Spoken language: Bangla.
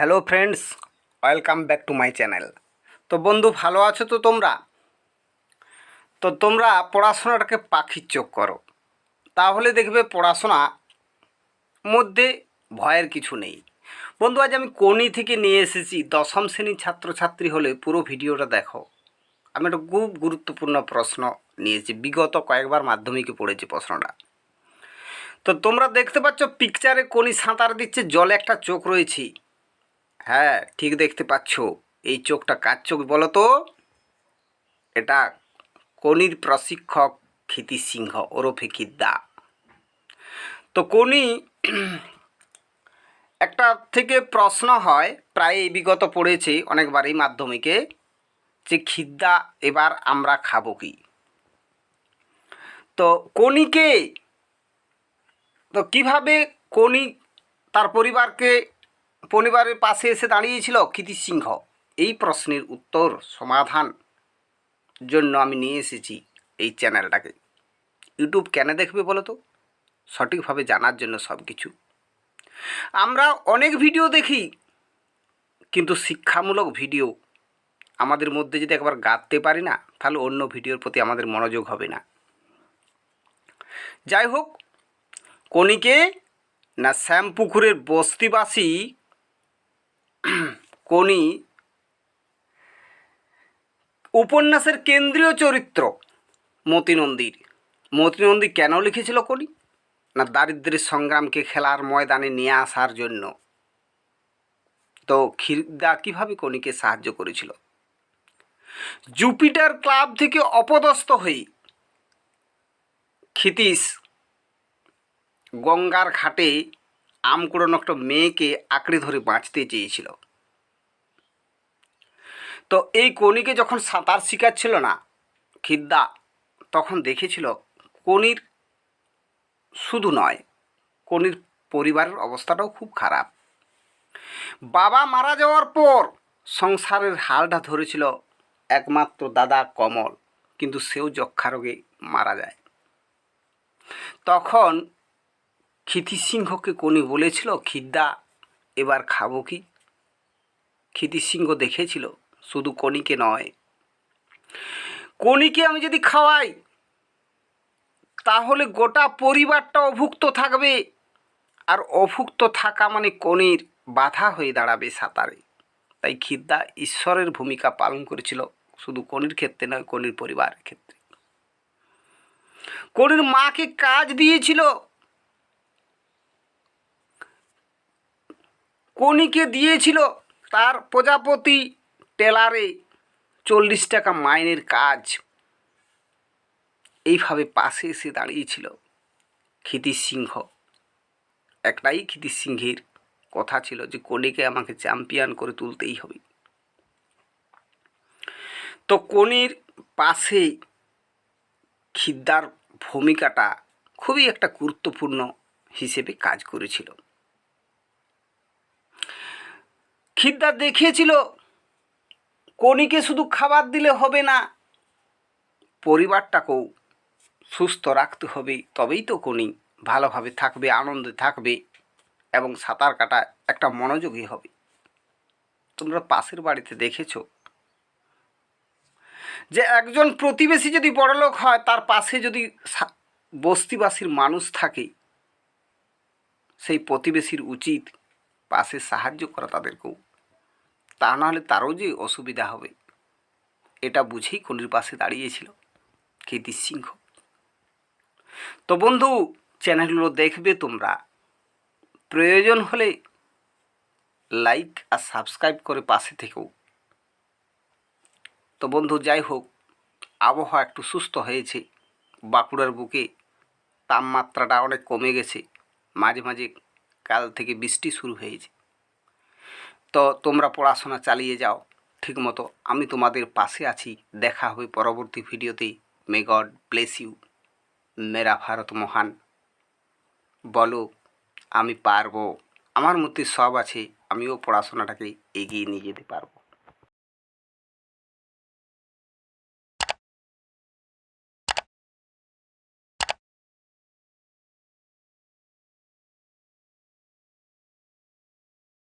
Hello friends, welcome back to my channel. তো বন্ধু, ভালো আছো তো তোমরা? তো তোমরা পড়াশোনাটাকে পাখির চোখ করো। তাহলে দেখবে পড়াশোনা মধ্যে ভয়ের কিছু নেই। বন্ধু, আজ আমি কোনি থেকে নিয়ে এসেছি, দশম শ্রেণির ছাত্রছাত্রী হলে পুরো ভিডিওটা দেখো। আমি একটা খুব গুরুত্বপূর্ণ প্রশ্ন নিয়েছি বিগত কয়েকবার মাধ্যমিকে পড়েছি প্রশ্নটা। তো তোমরা দেখতে পাচ্ছ পিকচারে কোনি সাঁতার দিচ্ছে, জলে একটা চোখ রয়েছে। হ্যাঁ ঠিক দেখতে পাচ্ছ। এই চোখটা কার চোখ বলো তো? এটা কনির প্রশিক্ষক ক্ষিতি সিংহ, ওরফে খিদ্দা তো কোনি একটা থেকে প্রশ্ন হয়, প্রায় এই বিগত পড়েছে অনেকবারই মাধ্যমিকে, যে খিদ্দা এবার আমরা খাব কি? তো কনিকে তো কীভাবে কনি তার পরিবারকে পরিবারের পাশে এসে দাঁড়িয়েছিল ক্ষিতি সিংহ। এই প্রশ্নের উত্তর সমাধান জন্য আমি নিয়ে এসেছি এই চ্যানেলটাকে। ইউটিউব কেন দেখবে বলো তো? সঠিকভাবে জানার জন্য সব কিছু আমরা অনেক ভিডিও দেখি, কিন্তু শিক্ষামূলক ভিডিও আমাদের মধ্যে যদি একবার গাঁথতে পারি না, তাহলে অন্য ভিডিওর প্রতি আমাদের মনোযোগ হবে না। যাই হোক কনিকে না শ্যামপুকুরের বস্তিবাসী কোনি উপন্যাসের কেন্দ্রীয় চরিত্র মতিনন্দীর। মতিনন্দী কেন লিখেছিল কোনি না দারিদ্রের সংগ্রামকে খেলার ময়দানে নিয়ে আসার জন্য? তো খিরদা কীভাবে কনিকে সাহায্য করেছিল? জুপিটার ক্লাব থেকে অপদস্থ হয়ে ক্ষিতীশ গঙ্গার ঘাটে আম কুড়োনো একটা মেয়েকে আঁকড়ে ধরে বাঁচতে চেয়েছিল। তো এই কনিকে যখন সাঁতার শিখাচ্ছিল না, খিদ্দা তখন দেখেছিল কনির শুধু নয় কনির পরিবারের অবস্থাটাও খুব খারাপ। বাবা মারা যাওয়ার পর সংসারের হালটা ধরেছিল একমাত্র দাদা কমল, কিন্তু সেও যক্ষা রোগে মারা যায়। তখন সিংহকে কোনি বলেছিল, খিদ্দা, এবার খাব কি? সিংহ দেখেছিল, শুধু কনিকে নয়। কনিকে আমি যদি খাওয়াই, তাহলে গোটা পরিবারটা অভুক্ত থাকবে। আর অভুক্ত থাকা মানে কনির বাধা হয়ে দাঁড়াবে সাঁতারে। তাই খিদ্দা ঈশ্বরের ভূমিকা পালন করেছিল, শুধু কনির ক্ষেত্রে নয়, কনির পরিবারের ক্ষেত্রে। কনির মাকে কাজ দিয়েছিল কনিকে দিয়েছিল তার প্রজাপতি টেলারে চল্লিশ টাকা মাইনের কাজ। এইভাবে পাশে এসে দাঁড়িয়েছিল ক্ষিতির সিংহ। একটাই ক্ষিতির সিংহের কথা ছিল যে কনিকে আমাকে চ্যাম্পিয়ন করে তুলতেই হবে। তো কনির পাশে খিদ্দার ভূমিকাটা খুবই একটা গুরুত্বপূর্ণ হিসেবে কাজ করেছিল। খিদ্দার দেখিয়েছিল কনিকে শুধু খাবার দিলে হবে না, পরিবারটাকেও সুস্থ রাখতে হবে। তবেই তো কনি ভালোভাবে থাকবে, আনন্দে থাকবে এবং সাঁতার কাটা একটা মনোযোগী হবে। তোমরা পাশের বাড়িতে দেখেছ যে একজন প্রতিবেশী যদি বড়লোক হয়, তার পাশে যদি বস্তিবাসীর মানুষ থাকে, সেই প্রতিবেশীর উচিত পাশে সাহায্য করা তাদেরকেও। তা নাহলে তারও যে অসুবিধা হবে, এটা বুঝেই কলির পাশে দাঁড়িয়েছিল কীর্তি সিংহ। তো বন্ধু, চ্যানেলগুলো দেখবে তোমরা। প্রয়োজন হলে লাইক আর সাবস্ক্রাইব করে পাশে থেকেও। তো বন্ধু, যাই হোক, আবহাওয়া একটু সুস্থ হয়েছে। বাঁকুড়ার বুকে তাপমাত্রাটা অনেক কমে গেছে। মাঝে মাঝে কাল থেকে বৃষ্টি শুরু হয়েছে। তো তোমরা পড়াশোনা চালিয়ে যাও ঠিকমতো আমি তোমাদের পাশে আছি। দেখা হবে পরবর্তী ভিডিওতে। মে গড ব্লেস ইউ মেরা ভারত মহান। বলো, আমি পারব। আমার মধ্যে সব আছে, আমিও পড়াশোনাটাকে এগিয়ে নিয়ে যেতে পারব।